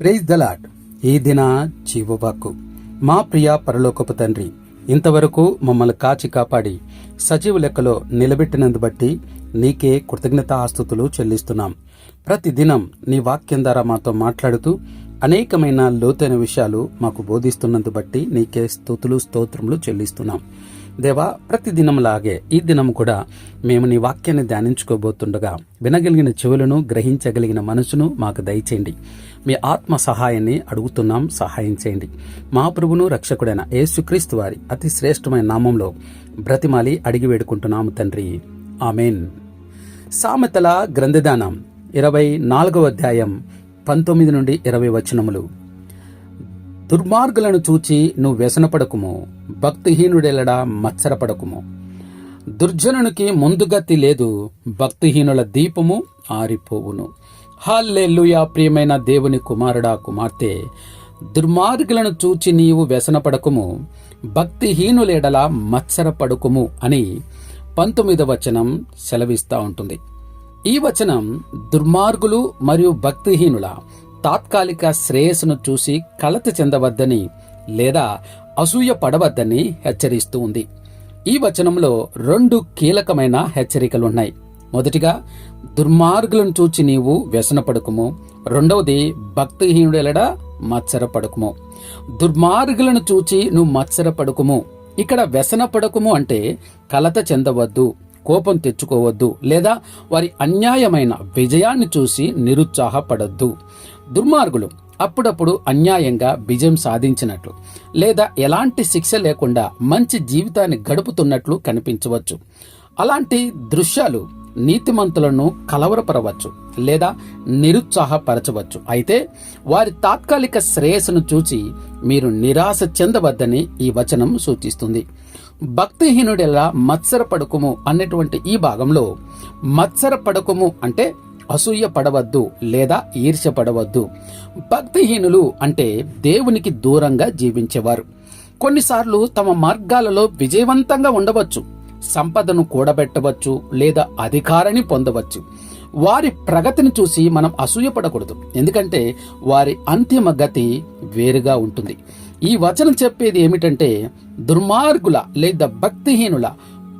Praise the Lord ఈ దిన జీవవాకు మా ప్రియ పరలోకపు తండ్రి ఇంతవరకు మమ్మల్ని కాచి కాపాడి సజీవ లెక్కలో నిలబెట్టినందు బట్టి నీకే కృతజ్ఞత ఆస్తుతులు చెల్లిస్తున్నాం. ప్రతిదినం నీ వాక్యం ద్వారా మాతో మాట్లాడుతూ అనేకమైన లోతైన విషయాలు మాకు బోధిస్తున్నందు బట్టి నీకే స్థుతులు స్తోత్రములు చెల్లిస్తున్నాం. దేవా ప్రతి దినంలాగే ఈ దినం కూడా మేము నీ వాక్యాన్ని ధ్యానించుకోబోతుండగా వినగలిగిన చెవులను గ్రహించగలిగిన మనసును మాకు దయచేయండి. మీ ఆత్మ సహాయాన్ని అడుగుతున్నాం సహాయం చేయండి. మా ప్రభును రక్షకుడైన యేసుక్రీస్తు వారి అతి శ్రేష్టమైన నామంలో బ్రతిమాలి అడిగి వేడుకుంటున్నాము తండ్రి. ఆమెన్. సామెతల గ్రంథదానం ఇరవై నాలుగవ అధ్యాయం పంతొమ్మిది నుండి ఇరవై వచనములు. దుర్మార్గులను చూచి నువ్వు వ్యసనపడకుము భక్తిహీనుడెలడా మత్సరపడకుము. దుర్జనునికి ముందుగతి లేదు భక్తిహీనుల దీపము ఆరిపోవును. హాల్లెల్లుయా ప్రియమైన దేవుని కుమారుడా కుమార్తె! దుర్మార్గులను చూచి నీవు వ్యసనపడకుము భక్తిహీనులేడల మత్సరపడకుము అని పంతొమ్మిదవ వచనం సెలవిస్తా ఉంటుంది. ఈ వచనం దుర్మార్గులు మరియు భక్తిహీనుల? తాత్కాలిక శ్రేయస్సును చూసి కలత చెందవద్దని లేదా అసూయ పడవద్దని హెచ్చరిస్తూ ఉంది. ఈ వచనంలో రెండు కీలకమైన హెచ్చరికలున్నాయి. మొదటిగా దుర్మార్గులను చూచి నీవు వ్యసనపడుకుము. రెండవది భక్తిహీనుడెలడా మత్సరపడుకుము. దుర్మార్గులను చూచి నువ్వు మత్సరపడుకుము. ఇక్కడ వ్యసనపడకుము అంటే కలత చెందవద్దు కోపం తెచ్చుకోవద్దు లేదా వారి అన్యాయమైన విజయాన్ని చూసి నిరుత్సాహపడద్దు. దుర్మార్గులు. అప్పుడప్పుడు అన్యాయంగా విజయం సాధించినట్లు లేదా ఎలాంటి శిక్ష లేకుండా మంచి జీవితాన్ని గడుపుతున్నట్లు కనిపించవచ్చు. అలాంటి దృశ్యాలు నీతిమంతులను కలవరపరవచ్చు లేదా నిరుత్సాహపరచవచ్చు. అయితే వారి తాత్కాలిక శ్రేయస్సును చూచి మీరు నిరాశ చెందవద్దని ఈ వచనం సూచిస్తుంది. భక్తిహీనుడెలా మత్సరపడకుము అన్నటువంటి ఈ భాగంలో మత్సర పడకము అంటే అసూయ పడవద్దు లేదా ఈర్ష్య పడవద్దు భక్తిహీనులు అంటే దేవునికి దూరంగా జీవించేవారు. కొన్నిసార్లు తమ మార్గాలలో విజయవంతంగా ఉండవచ్చు సంపదను కూడబెట్టవచ్చు లేదా అధికారాన్ని పొందవచ్చు. వారి ప్రగతిని చూసి మనం అసూయపడకూడదు. ఎందుకంటే వారి అంతిమ గతి వేరుగా ఉంటుంది. ఈ వచనం చెప్పేది ఏమిటంటే దుర్మార్గుల లేదా భక్తిహీనుల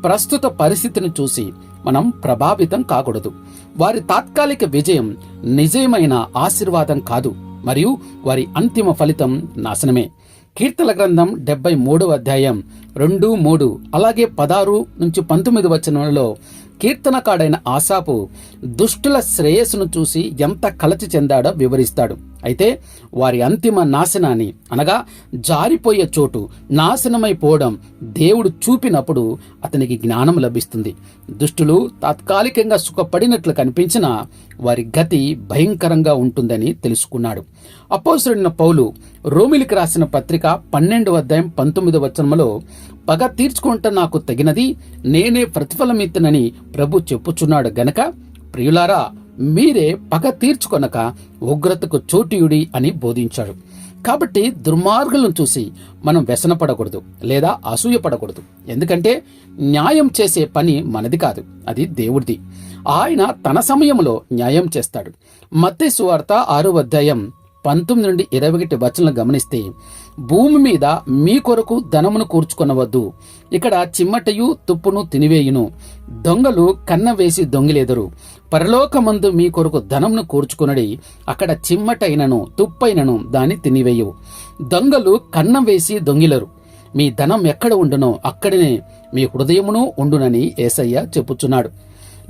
ప్రస్తుత పరిస్థితిని చూసి మనం ప్రభావితం కాకూడదు. వారి తాత్కాలిక విజయం నిజమైన ఆశీర్వాదం కాదు మరియు వారి అంతిమ ఫలితం నాశనమే. కీర్తన గ్రంథం డెబ్బై మూడవ అధ్యాయం రెండు మూడు అలాగే పదారు నుంచి పంతొమ్మిది వచనంలో కీర్తనకాడైన ఆశాపు దుష్టుల శ్రేయస్సును చూసి ఎంత కలచి చెందాడో వివరిస్తాడు. అయితే వారి అంతిమ నాశనాన్ని అనగా జారిపోయే చోటు నాశనమైపోవడం దేవుడు చూపినప్పుడు అతనికి జ్ఞానం లభిస్తుంది. దుష్టులు తాత్కాలికంగా సుఖపడినట్లు కనిపించినా వారి గతి భయంకరంగా ఉంటుందని తెలుసుకున్నాడు. అపోసరుడిన పౌలు రోమిలికి రాసిన పత్రిక పన్నెండు అధ్యాయం పంతొమ్మిది వచనంలో పగ తీర్చుకుంట నాకు తగినది నేనే ప్రతిఫలమిత్తనని ప్రభు చెప్పుచున్నాడు గనక ప్రియులారా మీరే పగ తీర్చుకొనక ఉగ్రతకు చోటియుడి అని బోధించాడు. కాబట్టి దుర్మార్గులను చూసి మనం వ్యసనపడకూడదు లేదా అసూయపడకూడదు. ఎందుకంటే న్యాయం చేసే పని మనది కాదు అది దేవుడిది. ఆయన తన సమయంలో న్యాయం చేస్తాడు. మత్తే సువార్త ఆరో అధ్యాయం పంతొమ్మిది నుండి ఇరవై ఒకటి వచనలు గమనిస్తే భూమి మీద మీ కొరకు ధనమును కూర్చుకొనవద్దు. ఇక్కడ చిమ్మటయు తుప్పును తినివేయును. దొంగలు కన్న వేసి దొంగిలేదరు. పరలోకమందు మీ కొరకు ధనంను కూర్చుకొనడి అక్కడ చిమ్మటైనను తుప్పైనను దాన్ని తినివేయవు దొంగలు కన్నం వేసి దొంగిలరు. మీ ధనం ఎక్కడ ఉండునో అక్కడనే మీ హృదయమును ఉండునని ఏసయ్య చెప్పుచున్నాడు.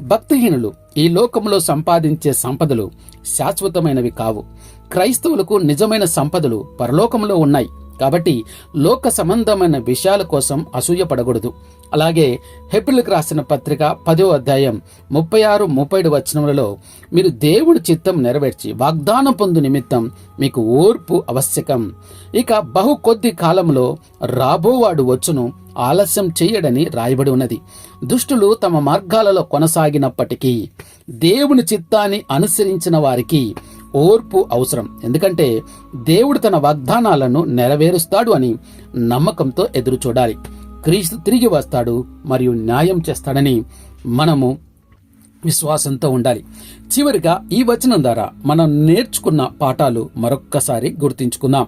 భక్తిహీనులు ఈ లోకంలో సంపాదించే సంపదలు శాశ్వతమైనవి కావు. క్రైస్తవులకు నిజమైన సంపదలు పరలోకంలో ఉన్నాయి. కాబట్టి లోక సంబంధమైన విషయాల కోసం అసూయపడకూడదు అలాగే హెబ్రిల్కి రాసిన పత్రిక పదో అధ్యాయం ముప్పై ఆరు ముప్పై వచనములలో మీరు దేవుడి చిత్తం నెరవేర్చి వాగ్దానం పొందు నిమిత్తం మీకు ఓర్పు ఆవశ్యకం. ఇక బహు కొద్ది కాలంలో రాబోవాడు వచ్చును ఆలస్యం చేయడని రాయబడి ఉన్నది. దుష్టులు తమ మార్గాలలో కొనసాగినప్పటికీ దేవుని చిత్తాన్ని అనుసరించిన వారికి ఓర్పు అవసరం. ఎందుకంటే దేవుడు తన వాగ్దానాలను నెరవేరుస్తాడు అని నమ్మకంతో ఎదురు చూడాలి క్రీస్తు తిరిగి వస్తాడు మరియు న్యాయం చేస్తాడని మనము విశ్వాసంతో ఉండాలి. చివరిగా ఈ వచనం ద్వారా మనం నేర్చుకున్న పాఠాలు మరొక్కసారి గుర్తించుకుందాం.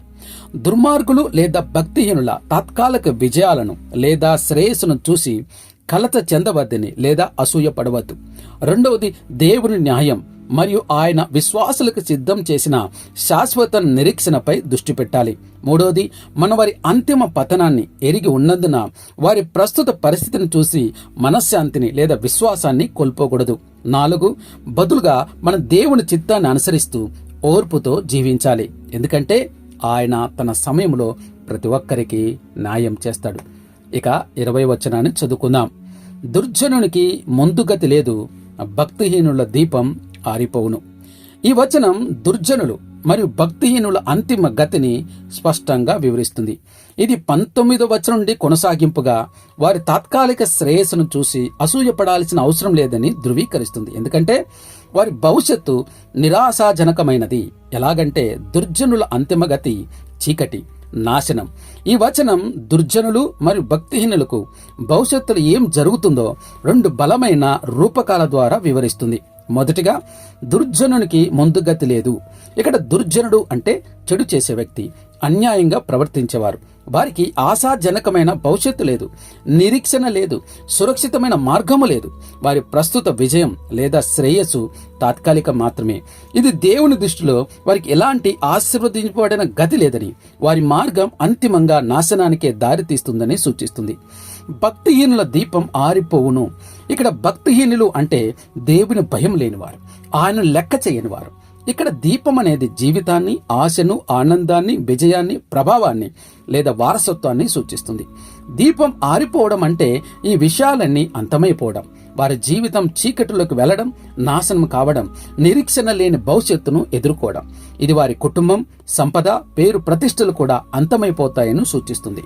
దుర్మార్గులు లేదా భక్తిహీనుల తాత్కాలిక విజయాలను లేదా శ్రేయస్సును చూసి కలత చెందవద్దని లేదా అసూయ పడవద్దు. రెండవది దేవుని న్యాయం. మరియు ఆయన విశ్వాసులకు సిద్ధం చేసిన శాశ్వత నిరీక్షణపై దృష్టి పెట్టాలి. మూడవది మన వారి అంతిమ పతనాన్ని ఎరిగి ఉన్నందున వారి ప్రస్తుత పరిస్థితిని చూసి మనశ్శాంతిని లేదా విశ్వాసాన్ని కోల్పోకూడదు. నాలుగు బదులుగా మన దేవుని చిత్తాన్ని అనుసరిస్తూ ఓర్పుతో జీవించాలి. ఎందుకంటే ఆయన తన సమయంలో ప్రతి ఒక్కరికి న్యాయం చేస్తాడు. ఇక ఇరవై వచనాన్ని చదువుకుందాం. దుర్జనునికి ముందుగతి లేదు భక్తిహీనుల దీపం ఆరిపోవును ఈ వచనం దుర్జనులు మరియు భక్తిహీనుల అంతిమ గతిని స్పష్టంగా వివరిస్తుంది. ఇది పంతొమ్మిదో వచనం నుండి కొనసాగింపుగా వారి తాత్కాలిక శ్రేయస్సును చూసి అసూయపడాల్సిన అవసరం లేదని ధృవీకరిస్తుంది. ఎందుకంటే వారి భవిష్యత్తు నిరాశాజనకమైనది. ఎలాగంటే దుర్జనుల అంతిమ గతి చీకటి నాశనం. ఈ వచనం దుర్జనులు మరియు భక్తిహీనులకు భవిష్యత్తులో ఏం జరుగుతుందో రెండు బలమైన రూపకాల ద్వారా వివరిస్తుంది. మొదటిగా దుర్జనునికి ముందుగతి లేదు. ఇక్కడ దుర్జనుడు అంటే చెడు చేసే వ్యక్తి. అన్యాయంగా ప్రవర్తించేవారు. వారికి ఆశాజనకమైన భవిష్యత్తు లేదు నిరీక్షణ లేదు సురక్షితమైన మార్గము లేదు. వారి ప్రస్తుత విజయం లేదా శ్రేయస్సు తాత్కాలికం మాత్రమే. ఇది దేవుని దృష్టిలో వారికి ఎలాంటి ఆశీర్వదించబడిన గతి లేదని వారి మార్గం అంతిమంగా నాశనానికే దారితీస్తుందని సూచిస్తుంది. భక్తిహీనుల దీపం ఆరిపోవును. ఇక్కడ భక్తిహీనులు అంటే దేవుని భయం లేనివారు. ఆయన లెక్క చేయనివారు. ఇక్కడ దీపం అనేది జీవితాన్ని ఆశను ఆనందాన్ని విజయాన్ని ప్రభావాన్ని లేదా వారసత్వాన్ని సూచిస్తుంది. దీపం ఆరిపోవడం అంటే ఈ విషయాలన్నీ అంతమైపోవడం. వారి జీవితం చీకటిలోకి వెళ్ళడం నాశనం కావడం నిరీక్షణ లేని భవిష్యత్తును ఎదుర్కోవడం. ఇది వారి కుటుంబం సంపద పేరు ప్రతిష్టలు కూడా అంతమైపోతాయని సూచిస్తుంది.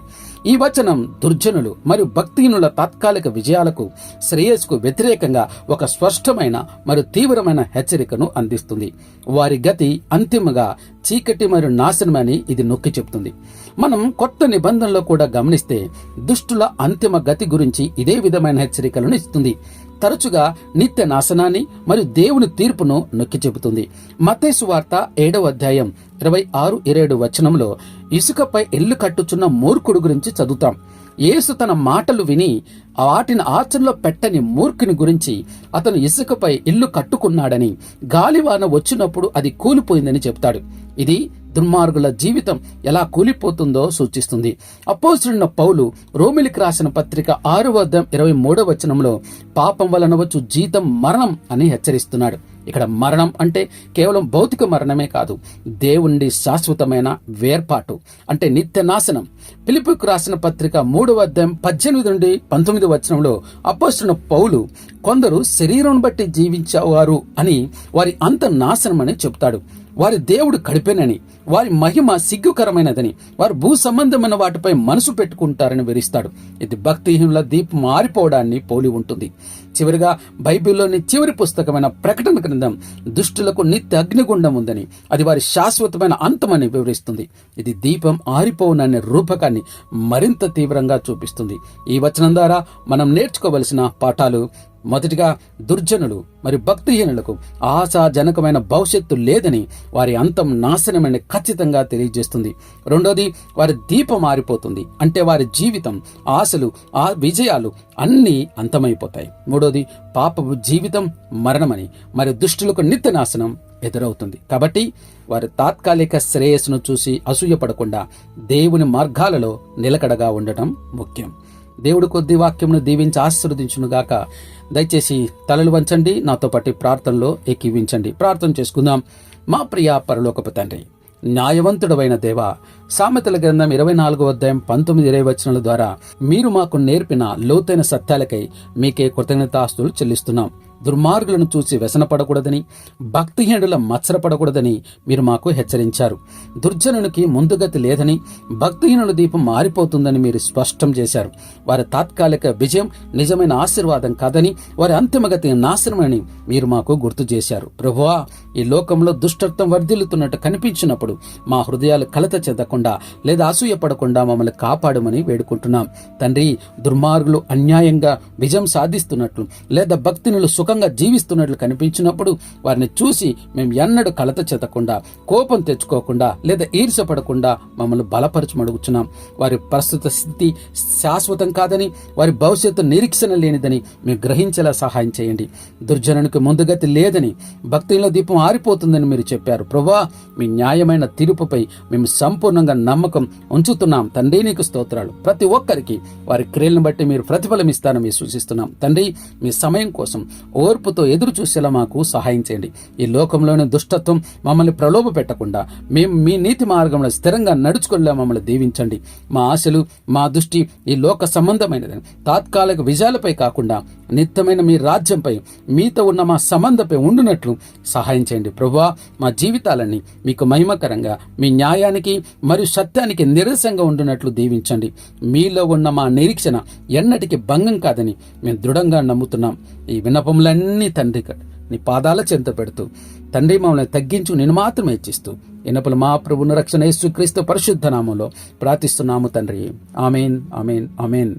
ఈ వచనం దుర్జనులు మరియు భక్తిహీనుల తాత్కాలిక విజయాలకు శ్రేయస్కు వ్యతిరేకంగా ఒక స్పష్టమైన మరియు తీవ్రమైన హెచ్చరికను అందిస్తుంది. వారి గతి అంతిమగా చీకటి మరియు నాశనమని ఇది నొక్కి చెప్తుంది. మనం కొత్త నిబంధనలో కూడా గమనిస్తే దుష్టుల అంతిమ గతి గురించి ఇదే విధమైన హెచ్చరికలను ఇస్తుంది. తరచుగా నిత్య నాశనాన్ని మరియు దేవుని తీర్పును నొక్కి చెబుతుంది. మతేసు వార్త ఏడవ అధ్యాయం ఇరవై ఆరు ఇరవై వచనంలో ఇసుకపై ఇల్లు కట్టుచున్న మూర్ఖుడు గురించి చదువుతాం. యేసు తన మాటలు విని వాటిని ఆచరణలో పెట్టని మూర్ఖుని గురించి అతను ఇసుకపై ఇల్లు కట్టుకున్నాడని గాలివాన వచ్చినప్పుడు అది కూలిపోయిందని చెప్తాడు. ఇది దుర్మార్గుల జీవితం ఎలా కూలిపోతుందో సూచిస్తుంది. అపోసున్న పౌలు రోమిలికి రాసిన పత్రిక ఆరు వద్ద ఇరవై మూడవ వచనంలో పాపం వలన వచ్చు జీతం మరణం అని హెచ్చరిస్తున్నాడు. ఇక్కడ మరణం అంటే కేవలం భౌతిక మరణమే కాదు దేవుణ్ణి శాశ్వతమైన వేర్పాటు అంటే నిత్య నాశనం పిలుపుకు రాసిన పత్రిక మూడవ అధ్యాయం పద్దెనిమిది నుండి పంతొమ్మిది వచనంలో అపోస్తున్న పౌలు కొందరు శరీరం బట్టి జీవించేవారు అని వారి అంత నాశనం అని చెప్తాడు. వారి దేవుడు కడిపెనని వారి మహిమ సిగ్గుకరమైనదని వారు భూ సంబంధమైన వాటిపై మనసు పెట్టుకుంటారని వివరిస్తాడు. ఇది భక్తిహీనుల దీపం మారిపోవడాన్ని పోలి ఉంటుంది. చివరిగా బైబిల్లోని చివరి పుస్తకమైన ప్రకటన గ్రంథం దుష్టులకు నిత్య అగ్నిగుండం ఉందని అది వారి శాశ్వతమైన అంతమని వివరిస్తుంది. ఇది దీపం ఆరిపోవుననే రూపకాన్ని మరింత తీవ్రంగా చూపిస్తుంది. ఈ వచనం ద్వారా మనం నేర్చుకోవలసిన పాఠాలు మొదటిగా దుర్జనులు మరియు భక్తిహీనులకు ఆశాజనకమైన భవిష్యత్తు లేదని వారి అంతం నాశనమని ఖచ్చితంగా తెలియజేస్తుంది. రెండోది వారి దీపం మారిపోతుంది అంటే వారి జీవితం ఆశలు ఆ విజయాలు అన్నీ అంతమైపోతాయి. మూడోది పాపపు జీవితం మరణమని మరి దుష్టులకు నిత్య నాశనం ఎదురవుతుంది. కాబట్టి వారి తాత్కాలిక శ్రేయస్సును చూసి అసూయపడకుండా దేవుని మార్గాలలో నిలకడగా ఉండటం ముఖ్యం. దేవుడు కొద్ది వాక్యమును దీవించి ఆశీర్వదించునుగాక. దయచేసి తలలు వంచండి నాతో పాటు ప్రార్థనలో ఏకీవించండి. ప్రార్థన చేసుకుందాం. మా ప్రియ పరలోకపు తండ్రి న్యాయవంతుడమైన దేవ సామెతల గ్రంథం ఇరవై నాలుగో అధ్యాయం పంతొమ్మిది ఇరవై వచనాల ద్వారా మీరు మాకు నేర్పిన లోతైన సత్యాలకై మీకే కృతజ్ఞతాస్తులు చెల్లిస్తున్నాం. దుర్మార్గులను చూసి వ్యసనపడకూడదని భక్తిహీనుల మత్సరపడకూడదని మీరు మాకు హెచ్చరించారు. దుర్జనునికి ముందుగతి లేదని భక్తిహీనుల దీపం మారిపోతుందని మీరు స్పష్టం చేశారు. వారి తాత్కాలిక విజయం నిజమైన ఆశీర్వాదం కాదని వారి అంతిమగతి నాశనమని మీరు మాకు గుర్తు చేశారు. ప్రభువా ఈ లోకంలో దుష్టత్వం వర్ధిల్లుతున్నట్టు కనిపించినప్పుడు మా హృదయాలు కలత చెందకుండా లేదా అసూయపడకుండా మమ్మల్ని కాపాడమని వేడుకుంటున్నాం. తండ్రి దుర్మార్గులు అన్యాయంగా విజయం సాధిస్తున్నట్లు లేదా భక్తినులు సుఖ సుఖంగా జీవిస్తున్నట్లు కనిపించినప్పుడు వారిని చూసి మేము ఎన్నడూ కలత చెతకుండా కోపం తెచ్చుకోకుండా లేదా ఈర్షపడకుండా మమ్మల్ని బలపరచమడుగుచున్నాం వారి ప్రస్తుత స్థితి శాశ్వతం కాదని వారి భవిష్యత్తు నిరీక్షణ లేనిదని మేము గ్రహించేలా సహాయం చేయండి. దుర్జనునికి ముందుగతి లేదని భక్తిలో దీపం ఆరిపోతుందని మీరు చెప్పారు. ప్రభా మీ న్యాయమైన తీర్పుపై మేము సంపూర్ణంగా నమ్మకం ఉంచుతున్నాం. తండ్రి నీకు స్తోత్రాలు. ప్రతి ఒక్కరికి వారి క్రియలను బట్టి మీరు ప్రతిఫలం ఇస్తారని సూచిస్తున్నాం. తండ్రి మీ సమయం కోసం ఓర్పుతో ఎదురు చూసేలా మాకు సహాయం చేయండి. ఈ లోకంలోని దుష్టత్వం మమ్మల్ని ప్రలోభ పెట్టకుండా మేము మీ నీతి మార్గంలో స్థిరంగా నడుచుకునేలా మమ్మల్ని దీవించండి. మా ఆశలు మా దృష్టి ఈ లోక సంబంధమైనది తాత్కాలిక విజయాలపై కాకుండా నిత్యమైన మీ రాజ్యంపై మీతో ఉన్న మా సంబంధపై ఉండునట్లు సహాయం చేయండి. ప్రభువా మా జీవితాలన్నీ మీకు మహిమకరంగా మీ న్యాయానికి మరియు సత్యానికి నిరసంగా ఉండునట్లు దీవించండి. మీలో ఉన్న మా నిరీక్షణ ఎన్నటికీ భంగం కాదని మేము దృఢంగా నమ్ముతున్నాం. ఈ విన్నపంలో విన్నపములన్నీ తండ్రి నీ పాదాల చెంత పెడుతూ తండ్రి మమ్మల్ని తగ్గించు నేను మాత్రమే ఇచ్చిస్తూ ఎన్నపలు మా ప్రభును రక్షణ యేసుక్రీస్తు పరిశుద్ధ నామంలో ప్రార్థిస్తున్నాము తండ్రి. Amen amen amen.